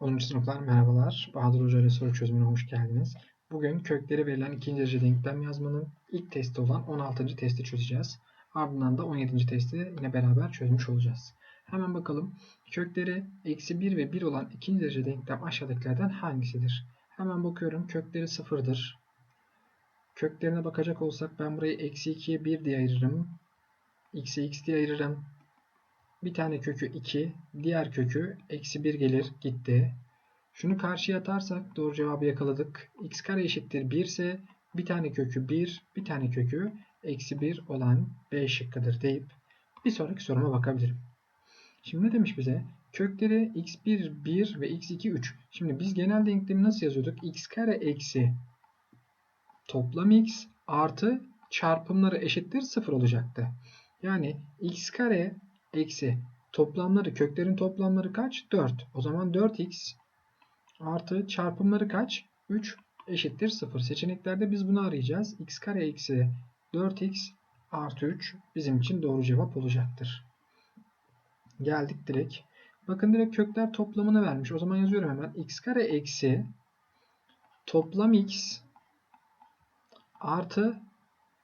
10. sınıflar merhabalar. Bahadır Hoca ile soru çözümüne hoş geldiniz. Bugün kökleri verilen ikinci derece denklem yazmanın ilk testi olan 16. testi çözeceğiz. Ardından da 17. testi yine beraber çözmüş olacağız. Hemen bakalım. Kökleri eksi 1 ve 1 olan ikinci derece denklem aşağıdakilerden hangisidir? Hemen bakıyorum. Kökleri sıfırdır. Köklerine bakacak olsak ben burayı eksi 2'ye 1 diye ayırırım. x'e x diye ayırırım. Bir tane kökü 2, diğer kökü eksi 1 gelir gitti. Şunu karşıya atarsak doğru cevabı yakaladık. x kare eşittir 1 ise bir tane kökü 1, bir tane kökü eksi 1 olan B şıkkıdır deyip bir sonraki soruma bakabilirim. Şimdi ne demiş bize? Kökleri x1 1 ve x2 3. Şimdi biz genel denklemi nasıl yazıyorduk? x kare eksi toplam x artı çarpımları eşittir 0 olacaktı. Yani x kare eksi toplamları köklerin toplamları kaç? 4. O zaman 4x artı çarpımları kaç? 3 eşittir 0. Seçeneklerde biz bunu arayacağız. x kare eksi 4x artı 3 bizim için doğru cevap olacaktır. Geldik direkt. Bakın direkt kökler toplamını vermiş. O zaman yazıyorum hemen. x kare eksi toplam x artı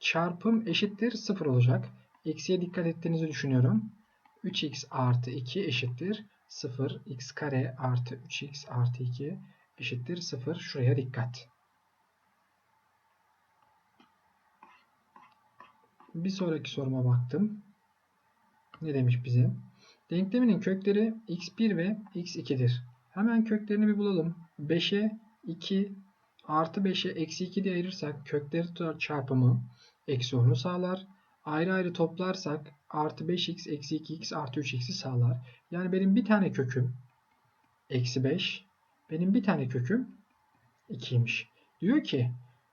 çarpım eşittir 0 olacak. Eksiye dikkat ettiğinizi düşünüyorum. 3x artı 2 eşittir 0. x kare artı 3x artı 2 eşittir 0. Şuraya dikkat. Bir sonraki soruma baktım. Ne demiş bize? Denkleminin kökleri x1 ve x2'dir. Hemen köklerini bir bulalım. 5'e 2 artı 5'e eksi 2 diye ayırırsak kökleri çarpımı eksi 10'u sağlar. Ayrı ayrı toplarsak artı 5x eksi 2x artı 3x'i sağlar. Yani benim bir tane köküm eksi 5. Benim bir tane köküm 2'ymiş. Diyor ki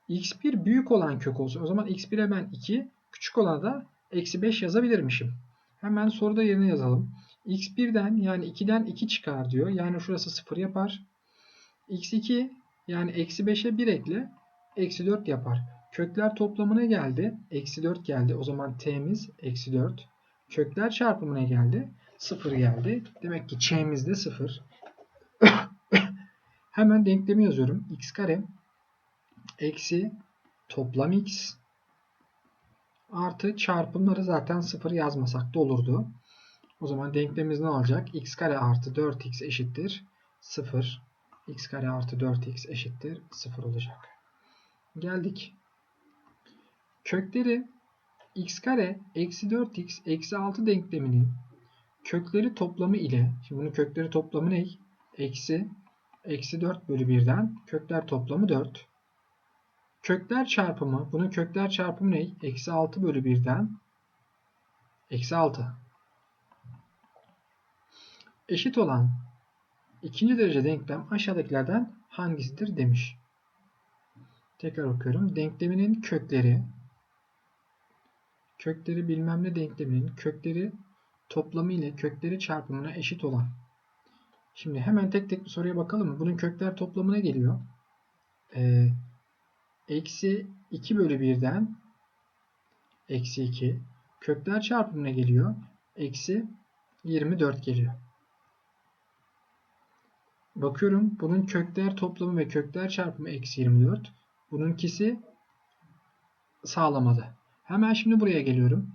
x1 büyük olan kök olsun. O zaman x1'e ben 2 küçük olana da eksi 5 yazabilirmişim. Hemen soruda yerine yazalım. x1'den yani 2'den 2 çıkar diyor. Yani şurası 0 yapar. x2 yani eksi 5'e 1 ekle. Eksi 4 yapar. Kökler toplamına geldi. Eksi 4 geldi. O zaman t'miz eksi 4. Kökler çarpımına geldi. 0 geldi. Demek ki ç'miz de 0. Hemen denklemi yazıyorum. x kare eksi toplam x artı çarpımları zaten 0 yazmasak da olurdu. O zaman denklemimiz ne olacak? x kare artı 4x eşittir 0. x kare artı 4x eşittir 0 olacak. Geldik Kökleri x kare eksi 4x eksi 6 denkleminin kökleri toplamı ile şimdi bunun kökleri toplamı ne? Eksi eksi 4 bölü 1'den kökler toplamı 4. Kökler çarpımı bunun kökler çarpımı ne? Eksi 6 bölü 1'den eksi 6. Eşit olan ikinci derece denklem aşağıdakilerden hangisidir demiş. Tekrar okuyorum. Denkleminin kökleri kökleri bilmem ne denkleminin kökleri toplamı ile kökleri çarpımına eşit olan. Şimdi hemen tek tek bir soruya bakalım mı? Bunun kökler toplamına geliyor. Ee, eksi 2 bölü 1'den eksi 2. Kökler çarpımına geliyor. Eksi 24 geliyor. Bakıyorum bunun kökler toplamı ve kökler çarpımı eksi 24. Bununkisi sağlamadı. Hemen şimdi buraya geliyorum.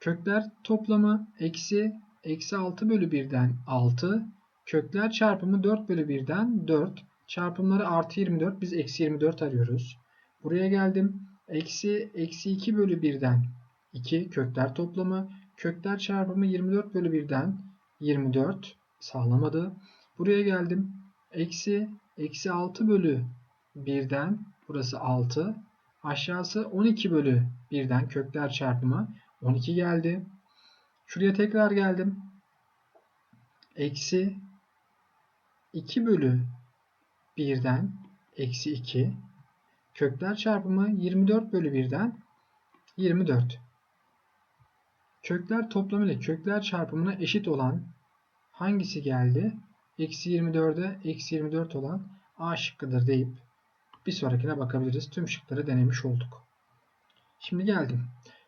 Kökler toplamı eksi eksi 6 bölü 1'den 6. Kökler çarpımı 4 bölü 1'den 4. Çarpımları artı 24. Biz eksi 24 arıyoruz. Buraya geldim. Eksi eksi 2 bölü 1'den 2. Kökler toplamı. Kökler çarpımı 24 bölü 1'den 24. Sağlamadı. Buraya geldim. Eksi eksi 6 bölü 1'den burası 6. Aşağısı 12 bölü 1'den kökler çarpımı 12 geldi. Şuraya tekrar geldim. Eksi 2 bölü 1'den eksi 2. Kökler çarpımı 24 bölü 1'den 24. Kökler toplamı ile kökler çarpımına eşit olan hangisi geldi? Eksi 24'e eksi 24 olan A şıkkıdır deyip bir sonrakine bakabiliriz. Tüm şıkları denemiş olduk. Şimdi geldim.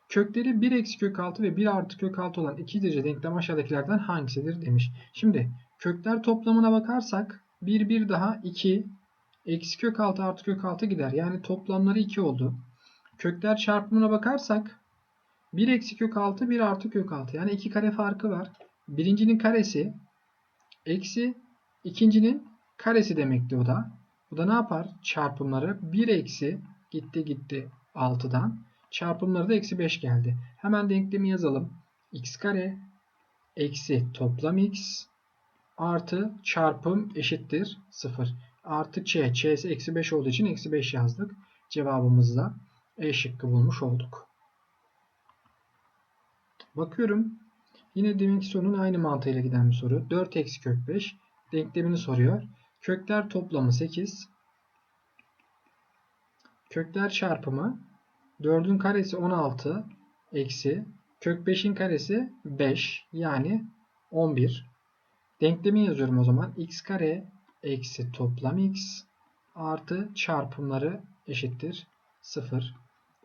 Kökleri 1 eksi kök 6 ve 1 artı kök 6 olan iki derece denklem aşağıdakilerden hangisidir demiş. Şimdi kökler toplamına bakarsak 1 1 daha 2 eksi kök 6 artı kök 6 gider. Yani toplamları 2 oldu. Kökler çarpımına bakarsak 1 eksi kök 6 1 artı kök 6. Yani 2 kare farkı var. Birincinin karesi eksi ikincinin karesi demekti o da. Bu da ne yapar? Çarpımları 1 eksi gitti gitti 6'dan. Çarpımları da eksi 5 geldi. Hemen denklemi yazalım. x kare eksi toplam x artı çarpım eşittir 0. Artı ç. ç'si eksi 5 olduğu için eksi 5 yazdık. Cevabımızda E şıkkı bulmuş olduk. Bakıyorum. Yine deminki sorunun aynı mantığıyla giden bir soru. 4 eksi kök 5 denklemini soruyor. Kökler toplamı 8. Kökler çarpımı 4'ün karesi 16 eksi kök 5'in karesi 5 yani 11. Denklemi yazıyorum o zaman. x kare eksi toplam x artı çarpımları eşittir 0.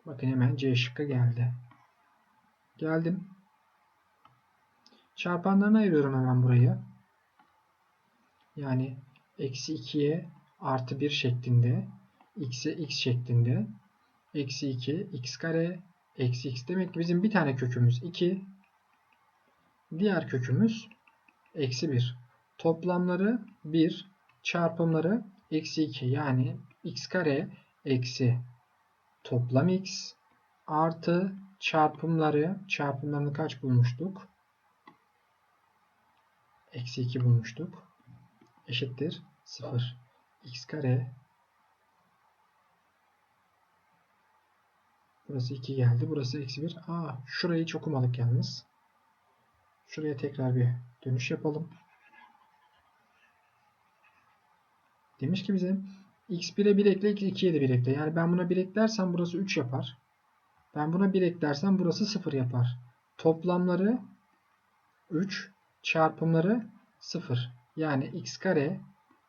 Bakın hemen C şıkkı geldi. Geldim. Çarpanlarına ayırıyorum hemen burayı. Yani eksi 2'ye artı 1 şeklinde. x'e x şeklinde. Eksi 2 x kare eksi x. Demek ki bizim bir tane kökümüz 2. Diğer kökümüz eksi 1. Toplamları 1. Çarpımları eksi 2. Yani x kare eksi toplam x artı çarpımları çarpımlarını kaç bulmuştuk? Eksi 2 bulmuştuk. Eşittir 0. x kare Burası 2 geldi. Burası eksi 1. Aa, şurayı hiç okumadık yalnız. Şuraya tekrar bir dönüş yapalım. Demiş ki bize x1'e 1 ekle, x2'ye de 1 ekle. Yani ben buna 1 eklersem burası 3 yapar. Ben buna 1 eklersem burası 0 yapar. Toplamları 3, çarpımları 0. Yani x kare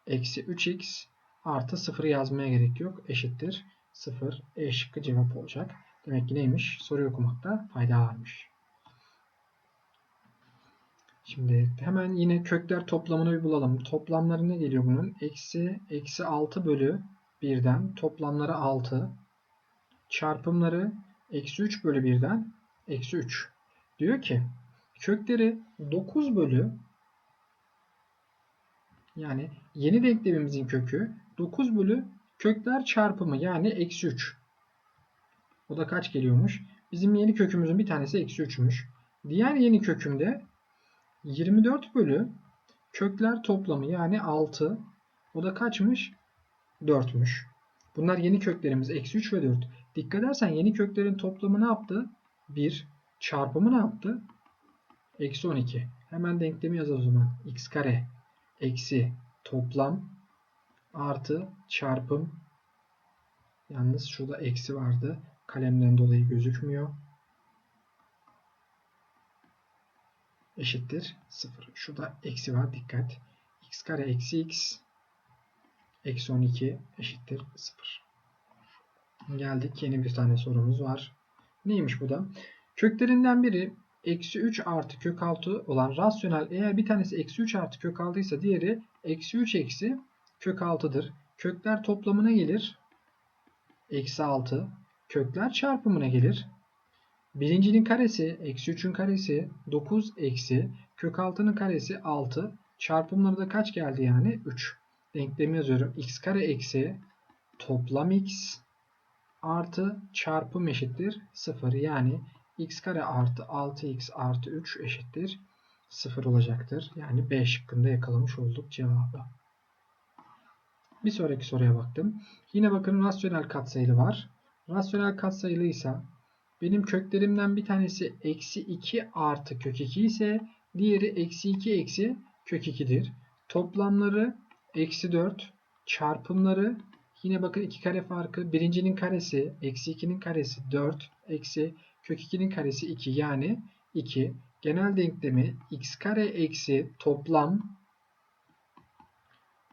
eksi 3x artı 0 yazmaya gerek yok. Eşittir 0. E şıkkı cevap olacak. Demek ki neymiş? Soruyu okumakta fayda varmış. Şimdi hemen yine kökler toplamını bir bulalım. Toplamları ne geliyor bunun? Eksi, eksi 6 bölü 1'den toplamları 6. Çarpımları eksi 3 bölü 1'den eksi 3. Diyor ki kökleri 9 bölü yani yeni denklemimizin kökü 9 bölü kökler çarpımı yani eksi 3. O da kaç geliyormuş? Bizim yeni kökümüzün bir tanesi eksi 3'müş. Diğer yeni kökümde 24 bölü kökler toplamı yani 6. O da kaçmış? 4'müş. Bunlar yeni köklerimiz. Eksi 3 ve 4. Dikkat edersen yeni köklerin toplamı ne yaptı? 1. Çarpımı ne yaptı? Eksi 12. Hemen denklemi yazalım o zaman. x kare eksi toplam artı çarpım. Yalnız şurada eksi vardı. Kalemden dolayı gözükmüyor. eşittir 0. Şurada eksi var dikkat. x kare eksi x eksi 12 eşittir 0. Geldik yeni bir tane sorumuz var. Neymiş bu da? Köklerinden biri eksi 3 artı kök 6 olan rasyonel eğer bir tanesi eksi 3 artı kök 6 ise diğeri eksi 3 eksi kök 6'dır. Kökler toplamına gelir. Eksi 6. Kökler çarpımına gelir. Birincinin karesi eksi 3'ün karesi 9 eksi kök 6'nın karesi 6. Çarpımları da kaç geldi yani? 3. Denklemi yazıyorum. x kare eksi toplam x artı çarpım eşittir 0. Yani x kare artı 6x artı 3 eşittir 0 olacaktır. Yani B şıkkında yakalamış olduk cevabı. Bir sonraki soruya baktım. Yine bakın rasyonel katsayılı var. Rasyonel katsayılıysa benim köklerimden bir tanesi eksi 2 artı kök 2 ise diğeri eksi 2 eksi kök 2'dir. Toplamları eksi 4 çarpımları yine bakın 2 kare farkı birincinin karesi eksi 2'nin karesi 4 eksi kök 2'nin karesi 2 yani 2 genel denklemi x kare eksi toplam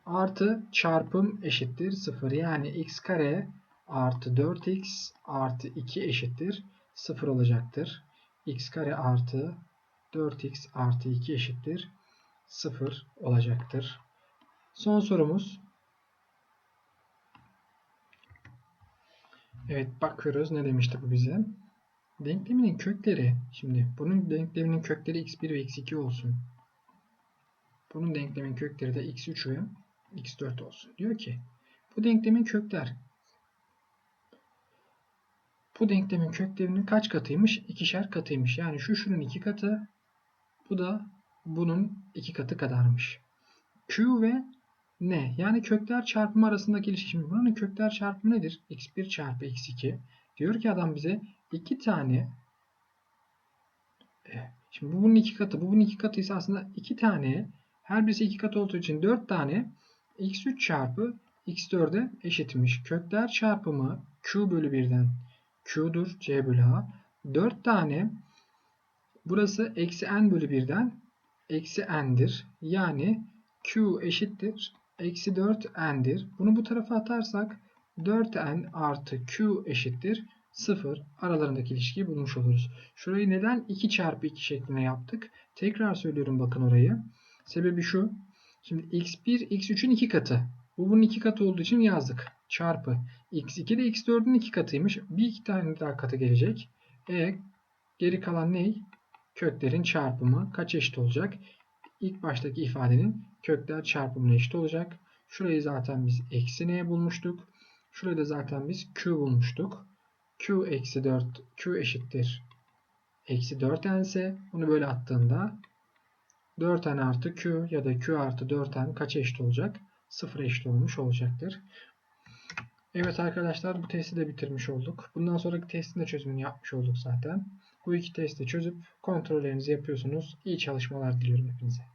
artı çarpım eşittir 0 yani x kare artı 4x artı 2 eşittir 0 olacaktır. x kare artı 4x artı 2 eşittir 0 olacaktır. Son sorumuz. Evet bakıyoruz ne demişti bu bize. Denkleminin kökleri şimdi bunun denkleminin kökleri x1 ve x2 olsun. Bunun denklemin kökleri de x3 ve x4 olsun. Diyor ki bu denklemin kökler bu denklemin köklerinin kaç katıymış? İkişer katıymış. Yani şu şunun iki katı bu da bunun iki katı kadarmış. Q ve ne? Yani kökler çarpımı arasındaki ilişki. Şimdi bunun kökler çarpımı nedir? x1 çarpı x2. Diyor ki adam bize iki tane eh, Şimdi bu bunun iki katı. Bu bunun iki katı ise aslında iki tane her birisi iki katı olduğu için dört tane x3 çarpı x4'e eşitmiş. Kökler çarpımı q bölü 1'den q'dur c bölü a. 4 tane burası eksi n bölü 1'den eksi n'dir. Yani q eşittir eksi 4 n'dir. Bunu bu tarafa atarsak 4n artı q eşittir 0 aralarındaki ilişkiyi bulmuş oluruz. Şurayı neden 2 çarpı 2 şeklinde yaptık? Tekrar söylüyorum bakın orayı. Sebebi şu. Şimdi x1 x3'ün 2 katı. Bu bunun 2 katı olduğu için yazdık. Çarpı x2 de x4'ün 2 katıymış. Bir iki tane daha katı gelecek. E geri kalan ne? Köklerin çarpımı kaç eşit olacak? İlk baştaki ifadenin kökler çarpımına eşit olacak. Şurayı zaten biz eksi neye bulmuştuk? Şurayı da zaten biz q bulmuştuk. q eksi 4 q eşittir. Eksi 4n ise bunu böyle attığında 4n artı q ya da q artı 4n kaç eşit olacak? 0 eşit olmuş olacaktır. Evet arkadaşlar bu testi de bitirmiş olduk. Bundan sonraki testin de çözümünü yapmış olduk zaten. Bu iki testi çözüp kontrollerinizi yapıyorsunuz. İyi çalışmalar diliyorum hepinize.